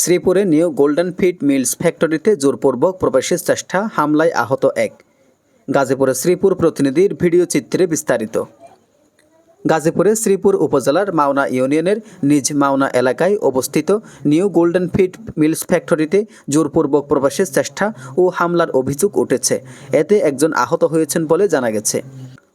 শ্রীপুরে new Golden Feed Mills ফ্যাক্টরিতে জোরপূর্বক প্রবেশের চেষ্টা, হামলায় আহত এক। গাজীপুরে শ্রীপুর প্রতিনিধির ভিডিও চিত্রে বিস্তারিত। গাজীপুরের শ্রীপুর উপজেলার মাওনা ইউনিয়নের নিজ মাওনা এলাকায় অবস্থিত নিউ গোল্ডেন ফিড মিলস ফ্যাক্টরিতে জোরপূর্বক প্রবেশের চেষ্টা ও হামলার অভিযোগ উঠেছে। এতে একজন আহত হয়েছেন বলে জানা গেছে।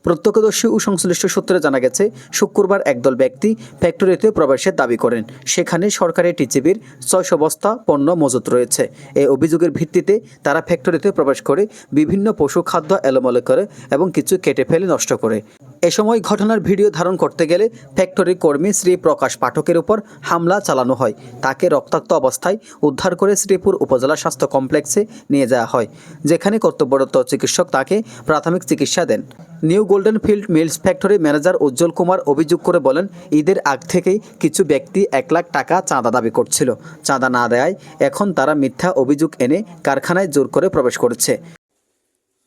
প্রত্যক্ষদর্শী ও সংশ্লিষ্ট সূত্রে জানা গেছে, শুক্রবার একদল ব্যক্তি ফ্যাক্টরিতে প্রবেশের দাবি করেন। সেখানে সরকারি টিচিবির ছয়শো বস্তা পণ্য মজুত রয়েছে। এই অভিযোগের ভিত্তিতে তারা ফ্যাক্টরিতে প্রবেশ করে বিভিন্ন পশু খাদ্য এলোমেলো করে এবং কিছু কেটে ফেলে নষ্ট করে। এ সময় ঘটনার ভিডিও ধারণ করতে গেলে ফ্যাক্টরির কর্মী শ্রী প্রকাশ পাঠকের উপর হামলা চালানো হয়। তাকে রক্তাক্ত অবস্থায় উদ্ধার করে শ্রীপুর উপজেলা স্বাস্থ্য কমপ্লেক্সে নিয়ে যাওয়া হয়, যেখানে কর্তব্যরত চিকিৎসক তাকে প্রাথমিক চিকিৎসা দেন। New golden field mills factory manager Ujjwal Kumar অভিযোগ করে বলেন, ঈদের আগ থেকেই কিছু ব্যক্তি এক লাখ টাকা চাঁদা দাবি করছিল। চাঁদা না দেয় এখন তারা মিথ্যা অভিযোগ এনে কারখানায় জোর করে প্রবেশ করেছে।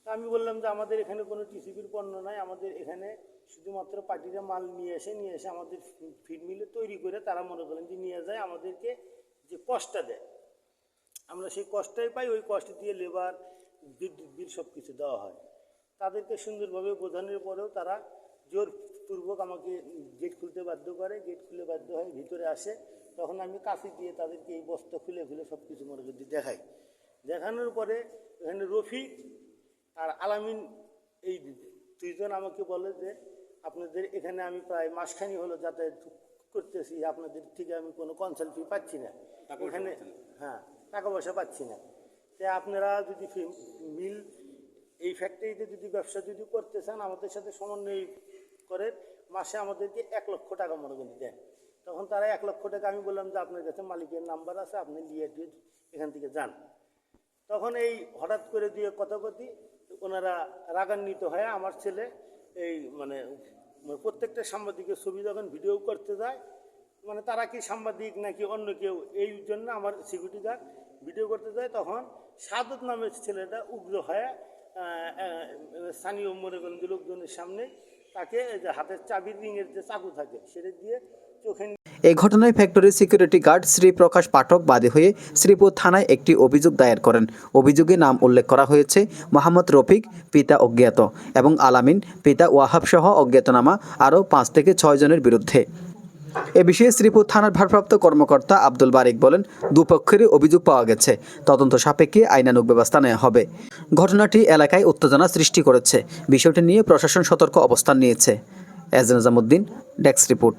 আমি বললাম যে আমাদের এখানে কোনো টিসিপির পণ্য নাই, আমাদের এখানে শুধুমাত্র পার্টিরা মাল নিয়ে এসে নিয়ে এসে আমাদের ফিড মিলে তৈরি করে তারা মনে করেন যে নিয়ে যায়, আমাদেরকে যে কষ্টটা দেয়। আমরা সেই কষ্টটাই পাই, ওই কষ্ট দিয়ে লেবার বিদ্যুৎ বিল সব কিছু দেওয়া হয়। তাদেরকে সুন্দরভাবে বোঝানোর পরেও তারা জোরপূর্বক আমাকে গেট খুলতে বাধ্য করে। গেট খুলে বাধ্য হয় ভিতরে আসে। তখন আমি কাঁচি দিয়ে তাদেরকে এই বস্তা খুলে খুলে সব কিছু মনে করি দেখাই। দেখানোর পরে এখানে রফিক আর আলামিন এই দুইজন আমাকে বলে যে আপনাদের এখানে আমি প্রায় মাসখানি হলো যাতায়াত করতেছি আপনাদের থেকে আমি কোনো কনসাল্ট ফি পাচ্ছি না। এখানে হ্যাঁ টাকা পয়সা পাচ্ছি না। তো আপনারা যদি মিল এই ফ্যাক্টরিতে যদি ব্যবসা যদি করতে চান আমাদের সাথে সমন্বয় করে মাসে আমাদেরকে এক লক্ষ টাকা মনে করে দেন। তখন তারা এক লক্ষ টাকা আমি বললাম যে আপনার কাছে মালিকের নাম্বার আছে আপনি নিয়ে দিয়ে এখান থেকে যান। তখন এই হঠাৎ করে দিয়ে কথাকথি ওনারা রাগান্বিত হয়ে, আমার ছেলে এই মানে প্রত্যেকটা সাংবাদিকের ছবি যখন ভিডিও করতে যায় মানে তারা কি সাংবাদিক নাকি অন্য কেউ, এই জন্য আমার সিকিউরিটি গার্ড ভিডিও করতে যায়, তখন সাদত নামের ছেলেটা উগ্র হয়ে স্থানীয় মনে করেন লোকজনের সামনে তাকে হাতের চাবির রিংয়ের যে চাকু থাকে, সেটা দিয়ে চোখে এই ঘটনায় ফ্যাক্টরির সিকিউরিটি গার্ড শ্রী প্রকাশ পাঠক বাদী হয়ে শ্রীপুর থানায় একটি অভিযোগ দায়ের করেন। অভিযোগে নাম উল্লেখ করা হয়েছে মোহাম্মদ রফিক, পিতা অজ্ঞাত এবং আলামিন, পিতা ওয়াহাব সহ অজ্ঞাতনামা আরও পাঁচ থেকে ছয় জনের বিরুদ্ধে। এ বিষয়ে শ্রীপুর থানার ভারপ্রাপ্ত কর্মকর্তা আব্দুল বারিক বলেন, দুপক্ষেরই অভিযোগ পাওয়া গেছে। তদন্ত সাপেক্ষে আইনানুগ ব্যবস্থা নেওয়া হবে। ঘটনাটি এলাকায় উত্তেজনা সৃষ্টি করেছে। বিষয়টি নিয়ে প্রশাসন সতর্ক অবস্থান নিয়েছে। এজ নিজামুদ্দিন ডেস্ক রিপোর্ট।